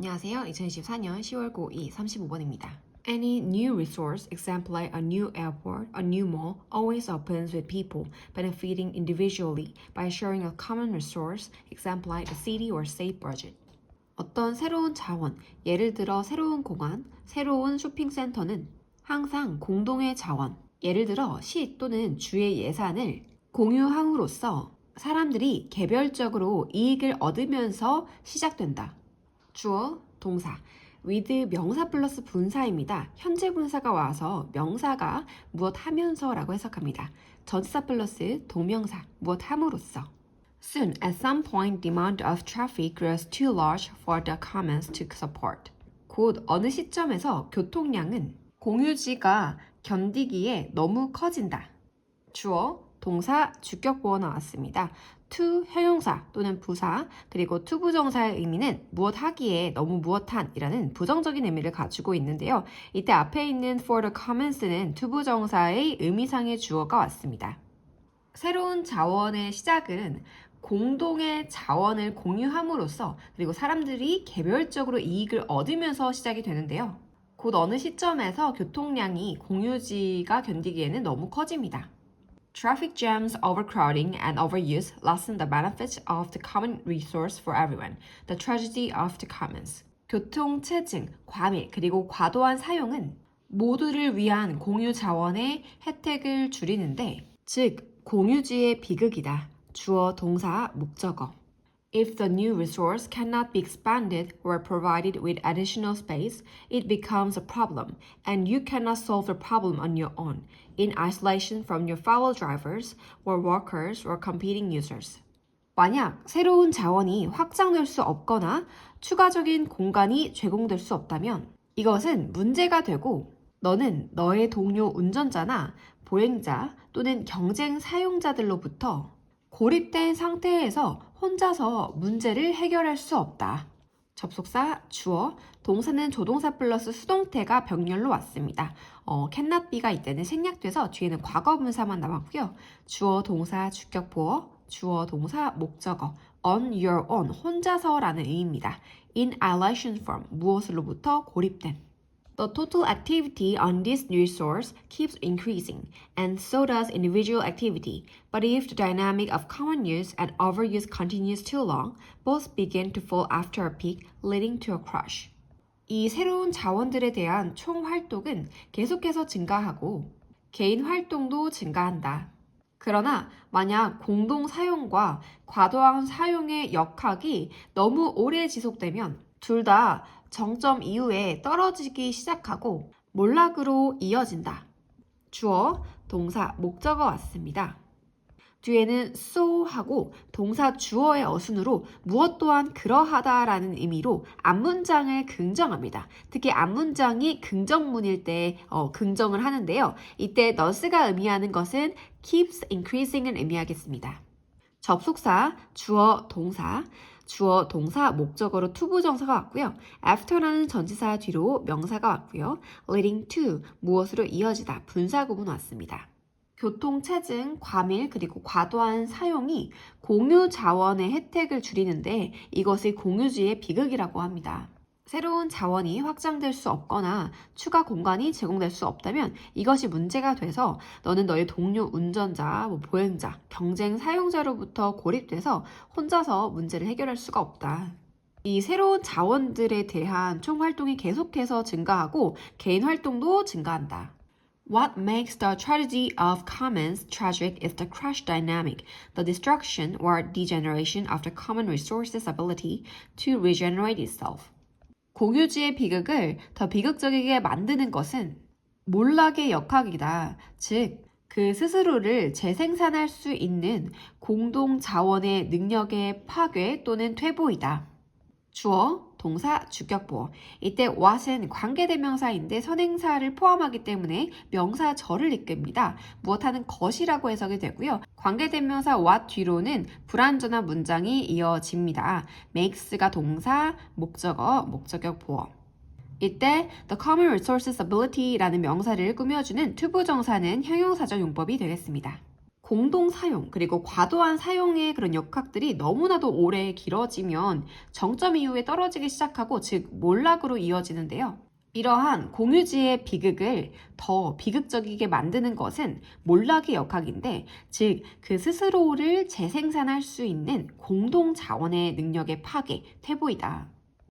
안녕하세요. 2024년 10월 고2 35번입니다. Any new resource, example like a new airport, a new mall, always opens with people benefiting individually by sharing a common resource, example like a city or state budget. 어떤 새로운 자원, 예를 들어 새로운 공항, 새로운 쇼핑센터는 항상 공동의 자원, 예를 들어 시 또는 주의 예산을 공유함으로써 사람들이 개별적으로 이익을 얻으면서 시작된다. 주어, 동사. with 명사 플러스 분사입니다. 현재 분사가 와서 명사가 무엇 하면서 라고 해석합니다. 전치사 플러스 동명사, 무엇 함으로써. Soon, at some point, demand of traffic grows too large for the commons to support. 곧 어느 시점에서 교통량은 공유지가 견디기에 너무 커진다. 주어, 동사, 주격 보어 나왔습니다. To 형용사 또는 부사 그리고 to 부정사의 의미는 무엇 하기에 너무 무엇한이라는 부정적인 의미를 가지고 있는데요. 이때 앞에 있는 for the commons는 to 부정사의 의미상의 주어가 왔습니다. 새로운 자원의 시작은 공동의 자원을 공유함으로써 그리고 사람들이 개별적으로 이익을 얻으면서 시작이 되는데요. 곧 어느 시점에서 교통량이 공유지가 견디기에는 너무 커집니다. Traffic jams, overcrowding, and overuse lessen the benefits of the common resource for everyone. The tragedy of the commons. 교통 체증, 과밀, 그리고 과도한 사용은 모두를 위한 공유 자원의 혜택을 줄이는데, 즉, 공유지의 비극이다. 주어, 동사, 목적어. If the new resource cannot be expanded or provided with additional space, it becomes a problem, and you cannot solve the problem on your own, in isolation from your fellow drivers or workers or competing users. 만약 새로운 자원이 확장될 수 없거나 추가적인 공간이 제공될 수 없다면 이것은 문제가 되고 너는 너의 동료 운전자나 보행자 또는 경쟁 사용자들로부터 고립된 상태에서 혼자서 문제를 해결할 수 없다. 접속사 주어, 동사는 조동사 플러스 수동태가 병렬로 왔습니다. 어, cannot be가 이때는 생략돼서 뒤에는 과거 분사만 남았고요. 주어, 동사, 주격 보어, 주어, 동사, 목적어, on your own, 혼자서라는 의미입니다. in isolation from, 무엇으로부터 고립된. The total activity on this resource keeps increasing, and so does individual activity. But if the dynamic of common use and overuse continues too long, both begin to fall after a peak, leading to a crash. 이 새로운 자원들에 대한 총 활동은 계속해서 증가하고 개인 활동도 증가한다. 그러나 만약 공동 사용과 과도한 사용의 역학이 너무 오래 지속되면 둘 다 정점 이후에 떨어지기 시작하고 몰락으로 이어진다. 주어, 동사, 목적어 왔습니다. 뒤에는 so 하고 동사 주어의 어순으로 무엇 또한 그러하다라는 의미로 앞문장을 긍정합니다. 특히 앞문장이 긍정문일 때 어, 긍정을 하는데요. 이때 thus가 의미하는 것은 keeps increasing을 의미하겠습니다. 접속사, 주어, 동사, 주어, 동사, 목적어로 to 부정사가 왔고요. after라는 전치사 뒤로 명사가 왔고요. leading to, 무엇으로 이어지다, 분사 구문 왔습니다. 교통 체증, 과밀, 그리고 과도한 사용이 공유 자원의 혜택을 줄이는데 이것을 공유주의 비극이라고 합니다. 새로운 자원이 확장될 수 없거나 추가 공간이 제공될 수 없다면 이것이 문제가 돼서 너는 너의 동료 운전자, 뭐 보행자, 경쟁 사용자로부터 고립돼서 혼자서 문제를 해결할 수가 없다. 이 새로운 자원들에 대한 총 활동이 계속해서 증가하고 개인 활동도 증가한다. What makes the tragedy of commons tragic is the crash dynamic, the destruction or degeneration of the common resources' ability to regenerate itself. 공유지의 비극을 더 비극적이게 만드는 것은 몰락의 역학이다. 즉, 그 스스로를 재생산할 수 있는 공동 자원의 능력의 파괴 또는 퇴보이다. 주어, 동사, 주격보어. 이때 what은 관계대명사인데 선행사를 포함하기 때문에 명사절을 이끕니다. 무엇하는 것이라고 해석이 되고요. 관계대명사 what 뒤로는 불완전한 문장이 이어집니다. makes가 동사, 목적어, 목적격 보어. 이때 the common resources ability라는 명사를 꾸며주는 투부정사는 형용사적 용법이 되겠습니다. 공동 사용 그리고 과도한 사용의 그런 역학들이 너무나도 오래 길어지면 정점 이후에 떨어지기 시작하고 즉 몰락으로 이어지는데요. 이러한 공유지의 비극을 더 비극적이게 만드는 것은 몰락의 역학인데, 즉, 그 스스로를 재생산할 수 있는 공동 자원의 능력의 파괴, 퇴보이다.